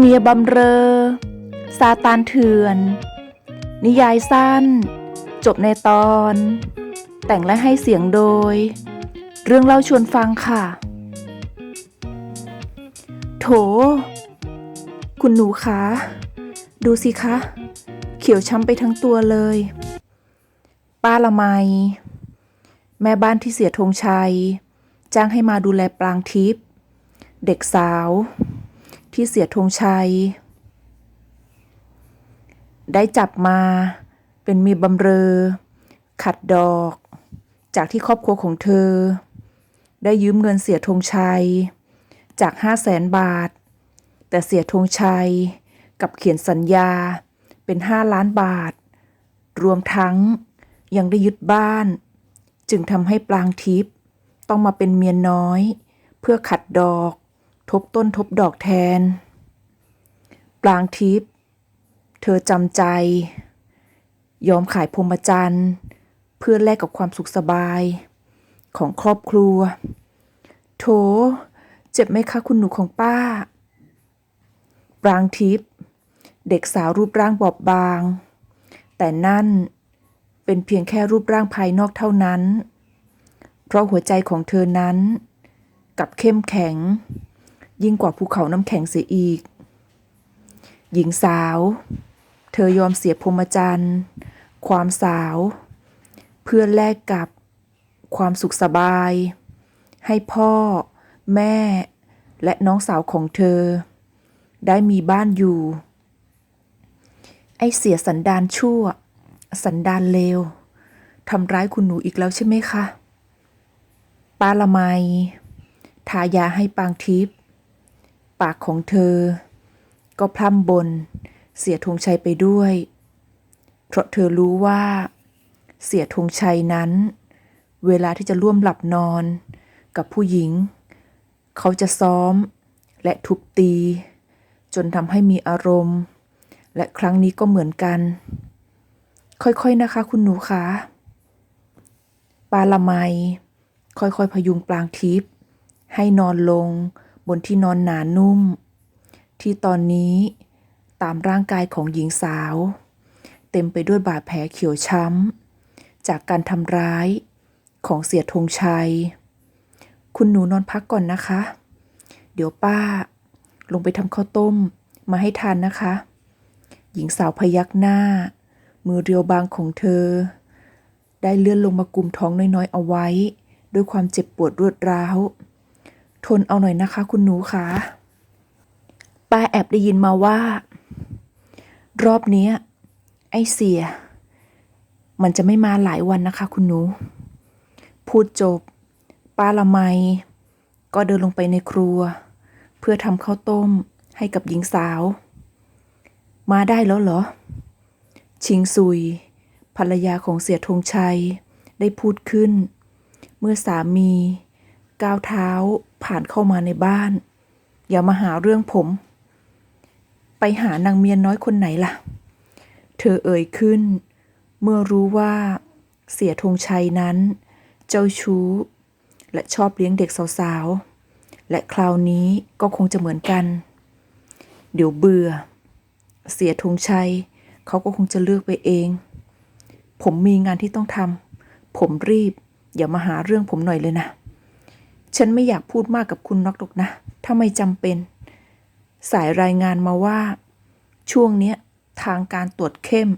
เมียบำเรอ ซาตานเถื่อน นิยายสั้น จบในตอน แต่งและให้เสียงโดย เรื่องเล่าชวนฟังค่ะ โถ คุณหนูคะ ดูสิคะ เขียวช้ำไปทั้งตัวเลย ป้าละไม แม่บ้านที่เสียธงชัย จ้างให้มาดูแลปรางทิพย์เด็กสาว ที่เสียธงชัย ได้จับมาเป็นมีบำเรอ ขัดดอก จากที่ครอบครัวของเธอ ได้ยืมเงินเสียธงชัย จากห้าแสนบาท แต่เสียธงชัยกับเขียนสัญญาเป็นห้าล้านบาท รวมทั้งยังได้ยึดบ้าน จึงทำให้ปลางทิพย์ต้องมาเป็นเมียน้อย เพื่อขัดดอก ทบต้นทบดอกแทน ปลางทิพย์เธอจำใจ ยอมขายพรมจรรย์เพื่อแลกกับความสุขสบาย ของครอบครัว โถ เจ็บไหมคะคุณหนูของป้า ปรางทิพย์เด็กสาวรูปร่างบอบบาง แต่นั่นเป็นเพียงแค่รูปร่างภายนอกเท่านั้น เพราะหัวใจของเธอนั้น กับเข้มแข็ง ยิ่งกว่าภูเขาน้ำแข็งเสียอีก หญิงสาว เธอยอมเสียพรหมจรรย์ความสาว เพื่อแลกกับความสุขสบาย ให้พ่อ แม่ และน้องสาวของเธอ ได้มีบ้านอยู่ ไอเสียสันดานชั่ว สันดานเลวทำร้ายคุณหนูอีกแล้วใช่ไหมคะป้าละไมทายาให้ปางทิพย์ ปากของเธอ ก็พร่ำบน เสียธงชัยไปด้วย เพราะเธอรู้ว่า เสียธงชัยนั้น เวลาที่จะร่วมหลับนอน กับผู้หญิง เขาจะซ้อมและทุบตี จนทำให้มีอารมณ์ และครั้งนี้ก็เหมือนกัน ค่อยๆนะคะคุณหนูคะปาละไม ค่อยๆพยุงปลางทิพย์ให้นอนลง บนที่นอนหนานุ่ม ที่ตอนนี้ตามร่างกายของหญิงสาว เต็มไปด้วยบาดแผลเขียวช้ำ จากการทำร้ายของเสียธงชัย คุณหนูนอนพักก่อนนะคะ เดี๋ยวป้า ลงไปทำข้าวต้มมาให้ทานนะคะ หญิงสาวพยักหน้า มือเรียวบางของเธอ ได้เลื่อนลงมากุมท้องน้อยๆเอาไว้ ด้วยความเจ็บปวดรวดร้าว ทนเอาหน่อยนะคะ คุณหนูคะป้าแอบได้ยินมาว่า รอบนี้ไอเสีย มันจะไม่มาหลายวันนะคะ คุณหนู พูดจบ ป้าละไม ก็เดินลงไปในครัว เพื่อทำข้าวต้มให้กับหญิงสาว มาได้แล้วเหรอ ชิงซุย ภรรยาของเสียธงชัยได้พูดขึ้น เมื่อสามีก้าวเท้า ผ่านเข้ามาในบ้าน อย่ามาหาเรื่องผม ไปหานางเมียน้อยคนไหนล่ะ เธอเอ่ยขึ้น เมื่อรู้ว่า เสียธงชัยนั้น เจ้าชู้ และชอบเลี้ยงเด็กสาวๆ และคราวนี้ก็คงจะเหมือนกัน เดี๋ยวเบื่อ เสียธงชัย เขาก็คงจะเลือกไปเอง ผมมีงานที่ต้องทำผมรีบ อย่ามาหาเรื่องผมหน่อยเลยนะ ฉันไม่อยากพูดมากกับคุณนักหรอกนะ ถ้าไม่จำเป็น สายรายงานมาว่า ช่วงเนี้ยทางการตรวจเข้ม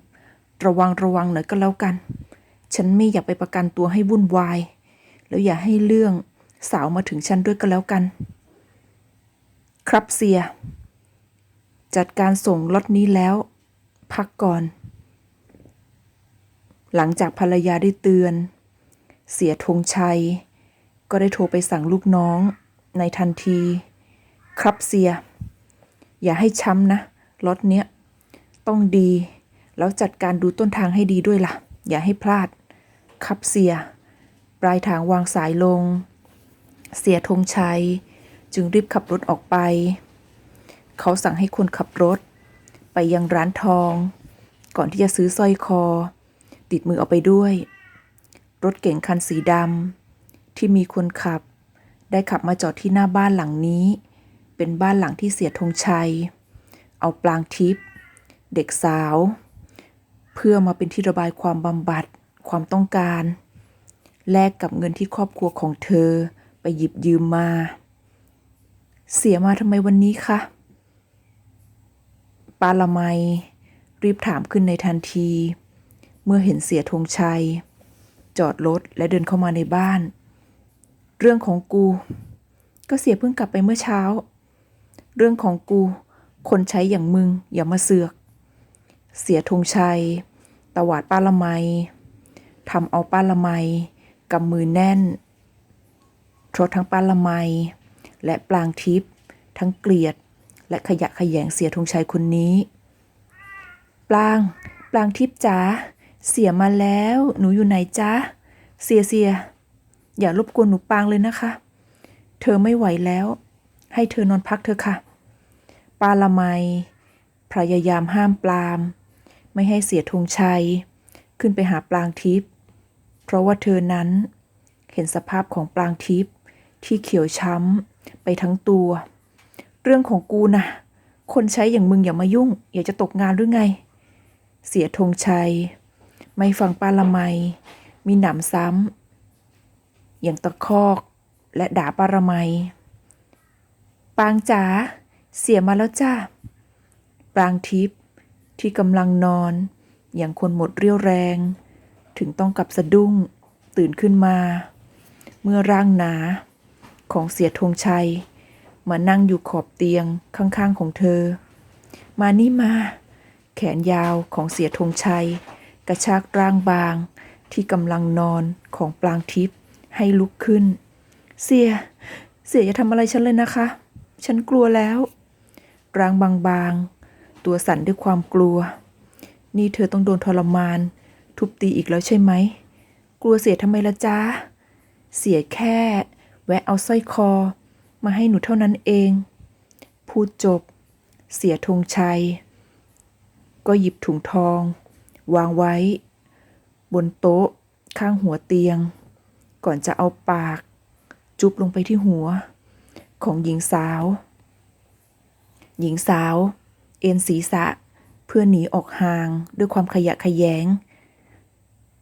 ระวังระวังหน่อยก็แล้วกัน ฉันไม่อยากไปประกันตัวให้วุ่นวาย แล้วอย่าให้เรื่องสาวมาถึงฉันด้วยก็แล้วกัน ครับเสีย จัดการส่งรถนี้แล้ว พักก่อน หลังจากภรรยาได้เตือน เสียธงชัย ก็ได้โทรไปสั่งลูกน้อง ในทันที ครับเสีย อย่าให้ช้ำนะรถเนี้ย ต้องดี แล้วจัดการดูต้นทางให้ดีด้วยล่ะ อย่าให้พลาด ครับเสีย ปลายทางวางสายลง เสียธงชัย จึงรีบขับรถออกไป เขาสั่งให้คนขับรถ ไปยังร้านทอง ก่อนที่จะซื้อสร้อยคอ ติดมือเอาไปด้วย รถเก๋งคันสีดำ ที่มีคนขับ ได้ขับมาจอดที่หน้าบ้านหลังนี้ เป็นบ้านหลังที่เสียธงชัย เอาปลางทิพย์เด็กสาว เพื่อมาเป็นที่ระบายความบำบัดความต้องการ แลกกับเงินที่ครอบครัวของเธอไปหยิบยืมมา เสียมาทำไมวันนี้คะปาละไมรีบถามขึ้นในทันที เมื่อเห็นเสียธงชัย จอดรถและเดินเข้ามาในบ้าน เรื่องของกู ก็เสียเพิ่งกลับไปเมื่อเช้า เรื่องของกู คนใช้อย่างมึงอย่ามาเสือก เสียธงชัย ตวาดป้าละไมทำเอาป้าละไมกำมือแน่นเพราะทั้งป้าละไม และปลางทิพย์ทั้งเกลียด และขยะแขยงเสียธงชัยคนนี้ ปลาง ปลางทิพย์จ๋าเสียมาแล้ว หนูอยู่ไหนจ๊ะ เสียเสีย อย่ารบกวนหนูปางเลยนะคะ เธอไม่ไหวแล้ว ให้เธอนอนพักเธอะค่ะ ปาละไมพยายามห้ามปลาม ไม่ให้เสียธงชัย ขึ้นไปหาปลางทิพย์เพราะว่าเธอนั้น เห็นสภาพของปลางทิพย์ที่เขียวช้ำไปทั้งตัว เรื่องของกูนะคนใช้อย่างมึงอย่ามายุ่ง อย่าจะตกงานหรือไง เสียธงชัย ไม่ฟังปาละไมมีหนำซ้ำ อย่างตะคอกและด่าป้าละไมปางจ๋าเสียมาแล้วจ้าปรางทิพย์ที่กำลังนอน อย่างคนหมดเรี่ยวแรง ถึงต้องกับสะดุ้งตื่นขึ้นมา เมื่อร่างหนาของเสียธงชัย มานั่งอยู่ขอบเตียงข้างๆของเธอ มานี่มา แขนยาวของเสียธงชัย กระชากร่างบางที่กำลังนอนของปลางทิพย์ ให้ลุกขึ้น เสีย เสียอย่าทำอะไรฉันเลยนะคะ ฉันกลัวแล้ว ร่างบางๆ ตัวสั่นด้วยความกลัว นี่เธอต้องโดนทรมาน ทุบตีอีกแล้วใช่ไหม กลัวเสียทำไมละจ๊ะเสียแค่ แวะเอาสร้อยคอ มาให้หนูเท่านั้นเอง พูดจบ เสียธงชัย ก็หยิบถุงทอง วางไว้ บนโต๊ะข้างหัวเตียง ก่อนจะเอาปาก จุบลงไปที่หัว ของหญิงสาว หญิงสาว เอ็นศีรษะ เพื่อหนีออกห่างด้วยความขยะขยง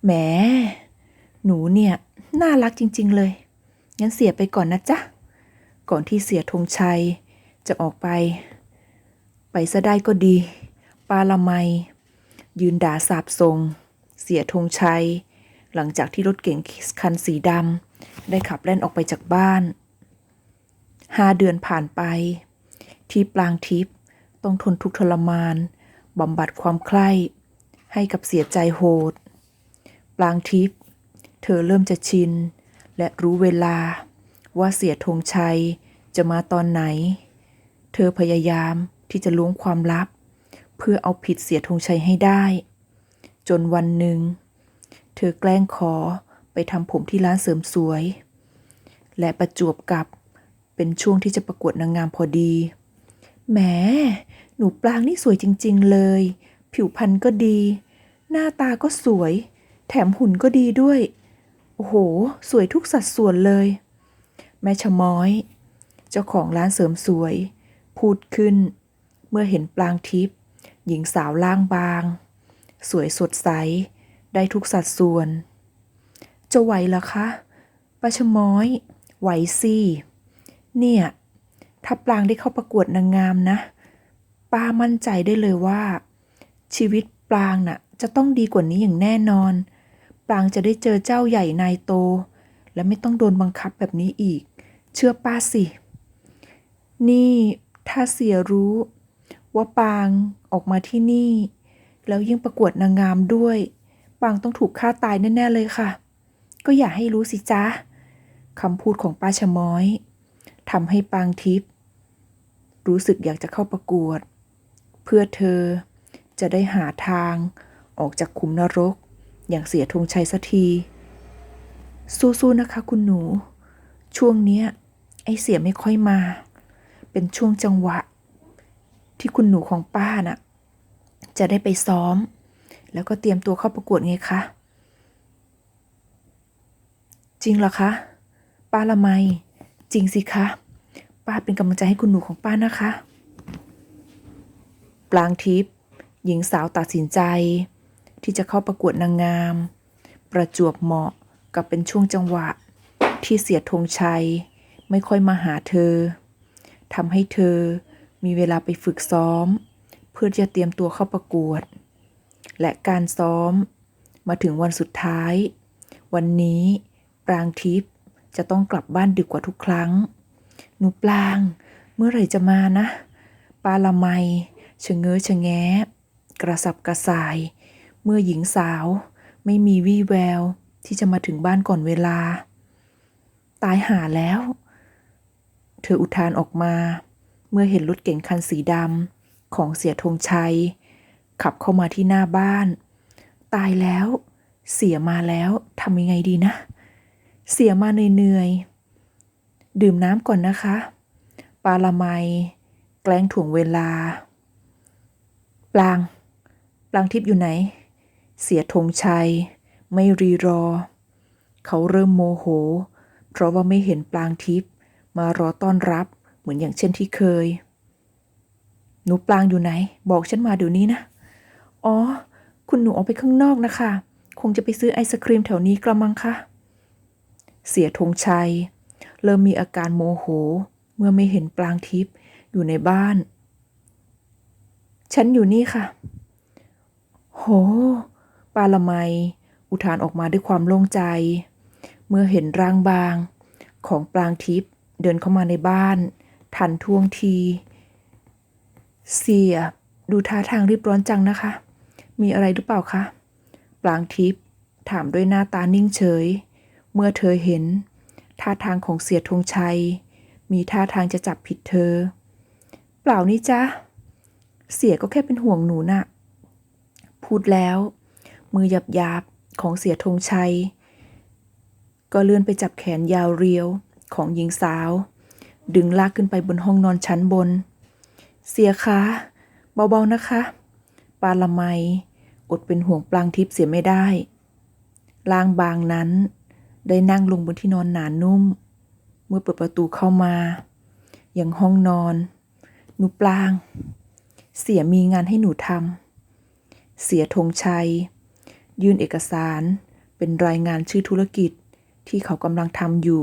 แหม หนูเนี่ย น่ารักจริง ๆ เลย งั้นเสียไปก่อนนะจ๊ะ ก่อนที่เสียธงชัย จะออกไป ไปซะได้ก็ดี ปาละไม ยืนด่าสาบทรง เสียธงชัย หลังจากที่รถเก๋งคันสีดำได้ขับแล่นออกไปจากบ้านห้าเดือนผ่านไป ที่ปลางทิพย์ต้องทนทุกข์ทรมานบำบัดความใคร่ให้กับเสียใจโหด ปลางทิพย์เธอเริ่มจะชิน และรู้เวลาว่าเสียธงชัยจะมาตอนไหน เธอพยายามที่จะล้วงความลับ เพื่อเอาผิดเสียธงชัยให้ได้ จนวันหนึ่ง เธอแกล้งขอไปทำผมที่ร้านเสริมสวย และประจวบกับเป็นช่วงที่จะประกวดนางงามพอดี แหม หนูปลางนี่สวยจริง ๆ เลย ผิวพรรณก็ดี หน้าตาก็สวย แถมหุ่นก็ดีด้วย โอ้โห สวยทุกสัดส่วนเลย แม่ชะม้อย เจ้าของร้านเสริมสวย พูดขึ้น เมื่อเห็นปลางทิพย์หญิงสาวล่างบาง สวยสดใส ได้ทุกสัดส่วน จะไหวเหรอคะป้าชะม้อย ไหวสิเนี่ย ถ้าปลางได้เข้าประกวดนางงามนะ ป้ามั่นใจได้เลยว่า ชีวิตปลางน่ะจะต้องดีกว่านี้อย่างแน่นอน ปลางจะได้เจอเจ้าใหญ่นายโต และไม่ต้องโดนบังคับแบบนี้อีก เชื่อป้าสิ นี่ถ้าเสียรู้ ว่าปางออกมาที่นี่ แล้วยิ่งประกวดนางงามด้วย ปางต้องถูกฆ่าตายแน่ ๆ เลยค่ะ ก็อย่าให้รู้สิจ๊ะคำพูดของป้าชะม้อยทำให้ปางทิพย์รู้สึกอยากจะเข้าประกวด เพื่อเธอจะได้หาทางออกจากขุมนรก อย่างเสียธงชัยสักที สู้ๆนะคะคุณหนู ช่วงเนี้ย ไอเสียไม่ค่อยมา เป็นช่วงจังหวะ ที่คุณหนูของป้าน่ะ จะได้ไปซ้อม แล้วก็เตรียมตัวเข้าประกวดไงคะ จริงเหรอคะ ป้าละไม จริงสิคะ ป้าเป็นกำลังใจให้คุณหนูของป้านะคะ ปลางทิพย์หญิงสาวตัดสินใจ ที่จะเข้าประกวดนางงาม ประจวบเหมาะกับเป็นช่วงจังหวะ ที่เสียธงชัย ไม่ค่อยมาหาเธอทำให้เธอมีเวลาไปฝึกซ้อม เพื่อจะเตรียมตัวเข้าประกวด และการซ้อม มาถึงวันสุดท้าย วันนี้ปรางทิพย์จะต้องกลับบ้านดึกกว่าทุกครั้ง หนูปลาง เมื่อไหร่จะมานะ ปาละไมชะเง้อชะแงะกระสับกระส่าย เมื่อหญิงสาวไม่มีวี่แววที่จะมาถึงบ้านก่อนเวลา ตายหาแล้ว เธออุทานออกมา เมื่อเห็นรถเก๋งคันสีดำของเสียธงชัย ขับเข้ามาที่หน้าบ้าน ตายแล้ว เสียมาแล้วทำยังไงดีนะ เสียมาเหนื่อยๆดื่มน้ำก่อนนะคะ ปาละไมแกล้งถ่วงเวลา ปลาง ปลางทิพย์อยู่ไหน เสียธงชัย ไม่รีรอ เขาเริ่มโมโห เพราะว่าไม่เห็นปลางทิพย์มารอต้อนรับเหมือนอย่างเช่นที่เคย หนูปลางอยู่ไหน บอกฉันมาเดี๋ยวนี้นะ อ๋อ คุณหนูออกไปข้างนอกนะคะ คงจะไปซื้อไอศครีมแถวนี้กระมังค่ะเสียธงชัย เริ่มมีอาการโมโห เมื่อไม่เห็นปลางทิพย์อยู่ในบ้าน ฉันอยู่นี่ค่ะ โห ปาละไม อุทานออกมาด้วยความโล่งใจ เมื่อเห็นร่างบาง ของปลางทิพย์เดินเข้ามาในบ้าน ทันท่วงที เสียดูท่าทางรีบร้อนจังนะคะ มีอะไรหรือเปล่าคะปลางทิพย์ถามด้วยหน้าตานิ่งเฉย เมื่อเธอเห็น ท่าทางของเสียธงชัย มีท่าทางจะจับผิดเธอ เปล่านี่จ๊ะเสียก็แค่เป็นห่วงหนูน่ะ พูดแล้ว มือหยับยาบของเสียธงชัย ก็เลื่อนไปจับแขนยาวเรียวของหญิงสาว ดึงลากขึ้นไปบนห้องนอนชั้นบน เสียคะเบาๆนะคะ ปาละไม อดเป็นห่วงปลางทิพย์เสียไม่ได้ลางบางนั้น ได้นั่งลงบนที่นอนหนานุ่ม เมื่อเปิดประตูเข้ามา อย่างห้องนอน หนูปลาง เสียมีงานให้หนูทำ เสียธงชัย ยื่นเอกสารเป็นรายงานชื่อธุรกิจที่เขากำลังทำอยู่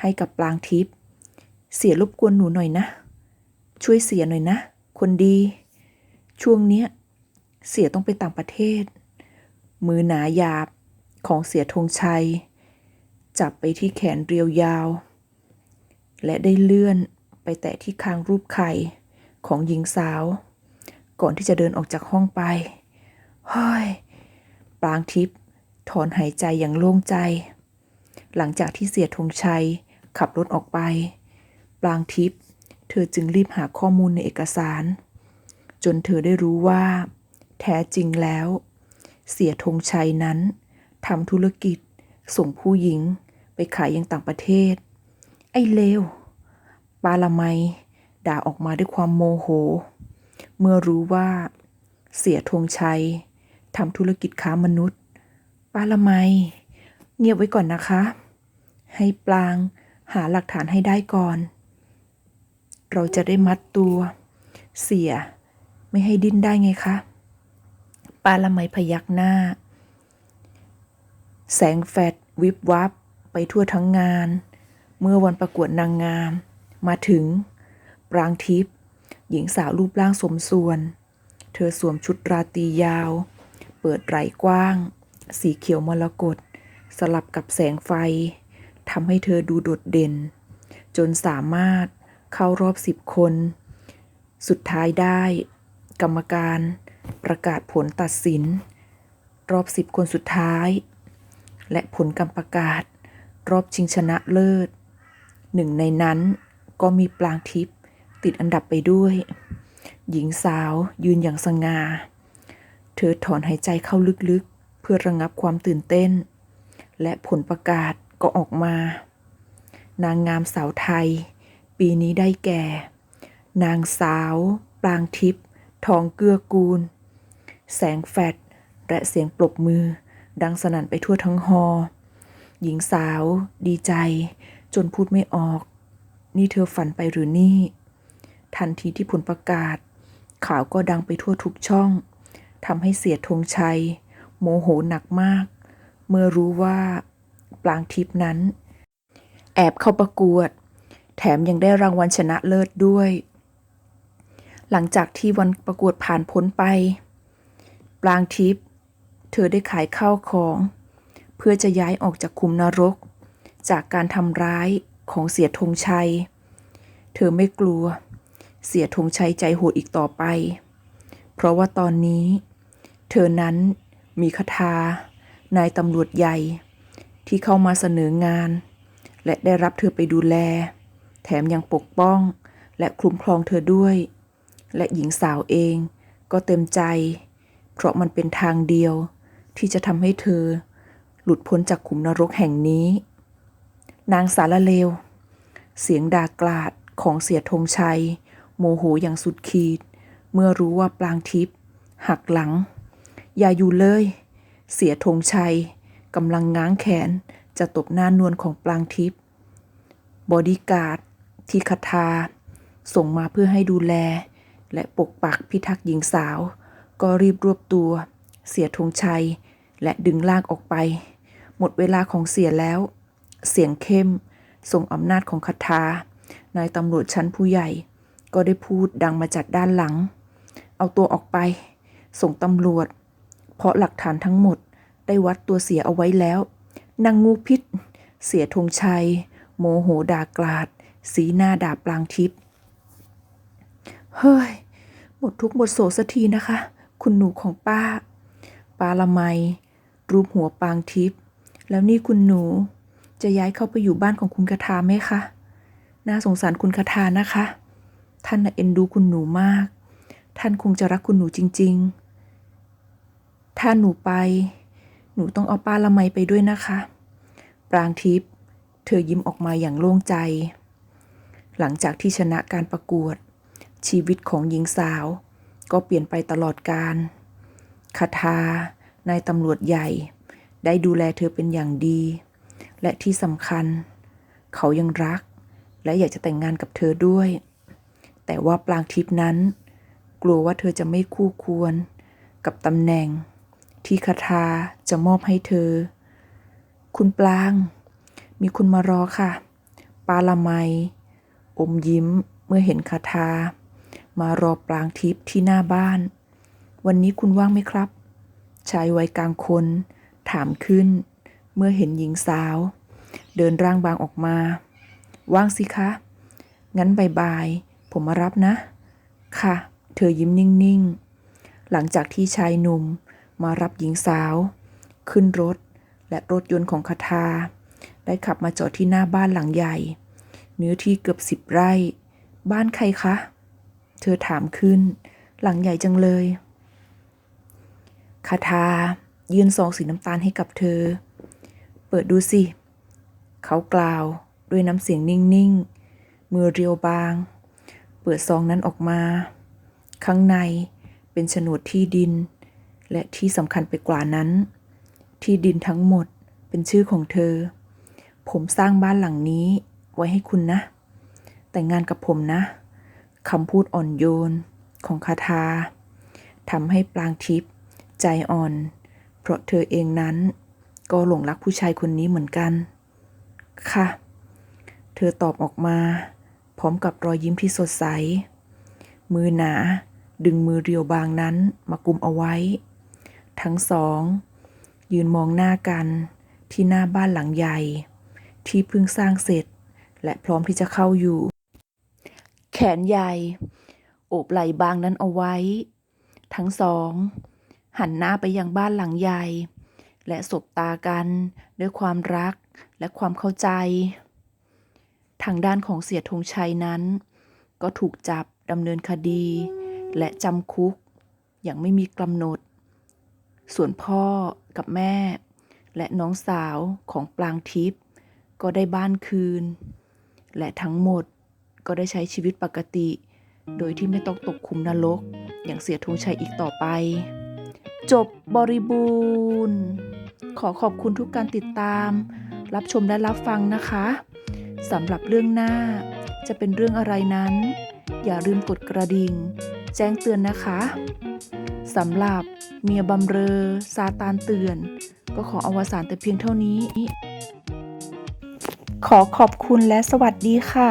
ให้กับปลางทิพย์เสียรบกวนหนูหน่อยนะ ช่วยเสียหน่อยนะ คนดี ช่วงเนี้ย เสียต้องไปต่างประเทศ มือหนาหยาบของเสียธงชัย จับไปที่แขนเรียวยาว และได้เลื่อนไปแตะที่คางรูปไข่ของหญิงสาว ก่อนที่จะเดินออกจากห้องไปเฮ้ยปรางทิพย์ถอนหายใจอย่างโล่งใจ หลังจากที่เสียธงชัยขับรถออกไป ปรางทิพย์เธอจึงรีบหาข้อมูลในเอกสาร จนเธอได้รู้ว่า แท้จริงแล้ว เสียธงชัยนั้นทำธุรกิจส่งผู้หญิงไปขายยังต่างประเทศ ไอ้เลวปาละไมด่าออกมาด้วยความโมโห เมื่อรู้ว่า เสียธงชัยทำธุรกิจค้ามนุษย์ ปาละไม เงียบไว้ก่อนนะคะ ให้ปลางหาหลักฐานให้ได้ก่อน เราจะได้มัดตัว เสีย ไม่ให้ดิ้นได้ไงคะ ปาละไมพยักหน้า แสงแฟดวิบวับไปทั่วทั้งงาน เมื่อวันประกวดนางงาม มาถึง ปรางทิพย์หญิงสาวรูปร่างสมส่วน เธอสวมชุดราตรียาว เปิดไหล่กว้าง สีเขียวมรกตสลับกับแสงไฟทำให้เธอดูโดดเด่น จนสามารถเข้ารอบสิบคน สุดท้ายได้ กรรมการ ประกาศผลตัดสิน รอบสิบคนสุดท้าย และผลการประกาศ รอบชิงชนะเลิศ หนึ่งในนั้นก็มีปลางทิพย์ติดอันดับไปด้วย หญิงสาวยืนอย่างสง่า เธอถอนหายใจเข้าลึกๆ เพื่อระงับความตื่นเต้น และผลประกาศก็ออกมา นางงามสาวไทย ปีนี้ได้แก่ นางสาวปรางทิพย์ทองเกื้อกูล แสงแฟดและเสียงปรบมือ ดังสนั่นไปทั่วทั้งฮอ หญิงสาว ดีใจ จนพูดไม่ออก นี่เธอฝันไปหรือนี่ ทันทีที่ผลประกาศ ข่าวก็ดังไปทั่วทุกช่องทำให้เสียธงชัย โมโหหนักมาก เมื่อรู้ว่าปลางทิพนั้น แอบเข้าประกวด แถมยังได้รางวัลชนะเลิศด้วย หลังจากที่วันประกวดผ่านพ้นไป ปลางทิพย์เธอได้ขายข้าวของ เพื่อจะย้ายออกจากคุมนรก จากการทำร้ายของเสียธงชัย เธอไม่กลัว เสียธงชัยใจโหดอีกต่อไป เพราะว่าตอนนี้ เธอนั้นมีคาถานายตำรวจใหญ่ ที่เข้ามาเสนองาน และได้รับเธอไปดูแล แถมยังปกป้องและคุ้มครองเธอด้วย และหญิงสาวเองก็เต็มใจ เพราะมันเป็นทางเดียวที่จะทำให้เธอ หลุดพ้นจากขุมนรกแห่งนี้ นางสารเลว เสียงด่ากลาดของเสียธงชัย โมโหอย่างสุดขีด เมื่อรู้ว่าปลางทิพย์หักหลัง อย่าอยู่เลย เสียธงชัยกำลังง้างแขนจะตบหน้านวลของปลางทิพย์บอดี้การ์ดที่คาทา ส่งมาเพื่อให้ดูแล และปกปักพิทักษ์หญิงสาว ก็รีบรวบตัว เสียธงชัย และดึงลากออกไป หมดเวลาของเสียแล้ว เสียงเข้มส่งอำนาจของคาทานายตำรวจชั้นผู้ใหญ่ ก็ได้พูดดังมาจากด้านหลัง เอาตัวออกไป ส่งตำรวจ เพราะหลักฐานทั้งหมดได้วัดตัวเสียเอาไว้แล้ว นางงูพิษ เสียธงชัย โมโหด่ากลาด สีหน้าด่าปลางทิพย์เฮ้ย หมดทุกข์หมดโศกสักทีนะคะ คุณหนูของป้า ปาละไมรูปหัวปางทิพย์แล้วนี่คุณหนูจะย้ายเข้าไปอยู่บ้านของคุณคาทาไหมคะ น่าสงสารคุณคาทานะคะ ท่านเอ็นดูคุณหนูมาก ท่านคงจะรักคุณหนูจริง ๆ ถ้าหนูไป หนูต้องเอาป้าละไมไปด้วยนะคะ ปรางทิพย์เธอยิ้มออกมาอย่างโล่งใจ หลังจากที่ชนะการประกวด ชีวิตของหญิงสาว ก็เปลี่ยนไปตลอดการคาทานายตำรวจใหญ่ ได้ดูแลเธอเป็นอย่างดี และที่สำคัญ เขายังรัก และอยากจะแต่งงานกับเธอด้วย แต่ว่าปลางทิพนั้น กลัวว่าเธอจะไม่คู่ควร กับตำแหน่ง ที่คาทาจะมอบให้เธอ คุณปลาง มีคุณมารอค่ะ ปาละไม อมยิ้มเมื่อเห็นคาทา มารอปลางทิพย์ที่หน้าบ้าน วันนี้คุณว่างไหมครับ ชายวัยกลางคน ถามขึ้น เมื่อเห็นหญิงสาว เดินร่างบางออกมา ว่างสิคะ งั้นบายๆผมมารับนะ ค่ะ เธอยิ้มนิ่งๆ หลังจากที่ชายหนุ่มมารับหญิงสาว ขึ้นรถและรถยนต์ของคาทา ได้ขับมาจอดที่หน้าบ้านหลังใหญ่ เนื้อที่เกือบสิบไร่ บ้านใครคะ เธอถามขึ้น หลังใหญ่จังเลยคาทายื่นซองสีน้ำตาลให้กับเธอ เปิดดูสิ เขากล่าวด้วยน้ำเสียงนิ่งๆ มือเรียวบาง เปิดซองนั้นออกมา ข้างในเป็นโฉนดที่ดิน และที่สำคัญไปกว่านั้น ที่ดินทั้งหมดเป็นชื่อของเธอ ผมสร้างบ้านหลังนี้ไว้ให้คุณนะ แต่งงานกับผมนะ คำพูดอ่อนโยนของคาทาทำให้ปลางทิพย์ใจอ่อน เพราะเธอเองนั้น ก็หลงรักผู้ชายคนนี้เหมือนกัน ค่ะ เธอตอบออกมา พร้อมกับรอยยิ้มที่สดใส มือหนา ดึงมือเรียวบางนั้นมากุมเอาไว้ ทั้งสอง ยืนมองหน้ากันที่หน้าบ้านหลังใหญ่ ที่เพิ่งสร้างเสร็จ และพร้อมที่จะเข้าอยู่ ขนใหญ่ โอบไหล่บางนั้นเอาไว้ ทั้งสอง หันหน้าไปยังบ้านหลังใหญ่ และสบตากันด้วยความรักและความเข้าใจ ทางด้านของเสียธงชัยนั้น ก็ถูกจับดำเนินคดี และจำคุก อย่างไม่มีกำหนด ส่วนพ่อกับแม่ และน้องสาวของปลางทิพย์ก็ได้บ้านคืน และทั้งหมด ก็ได้ใช้ชีวิตปกติ โดยที่ไม่ต้องตกคุมนรก อย่างเสียธงชัยอีกต่อไป จบบริบูรณ์ ขอขอบคุณทุกการติดตาม รับชมและรับฟังนะคะสำหรับเรื่องหน้า จะเป็นเรื่องอะไรนั้น อย่าลืมกดกระดิ่ง แจ้งเตือนนะคะสำหรับเมียบำเรอซาตานเตือน ก็ขออวสานแต่เพียงเท่านี้ ขอขอบคุณและสวัสดีค่ะ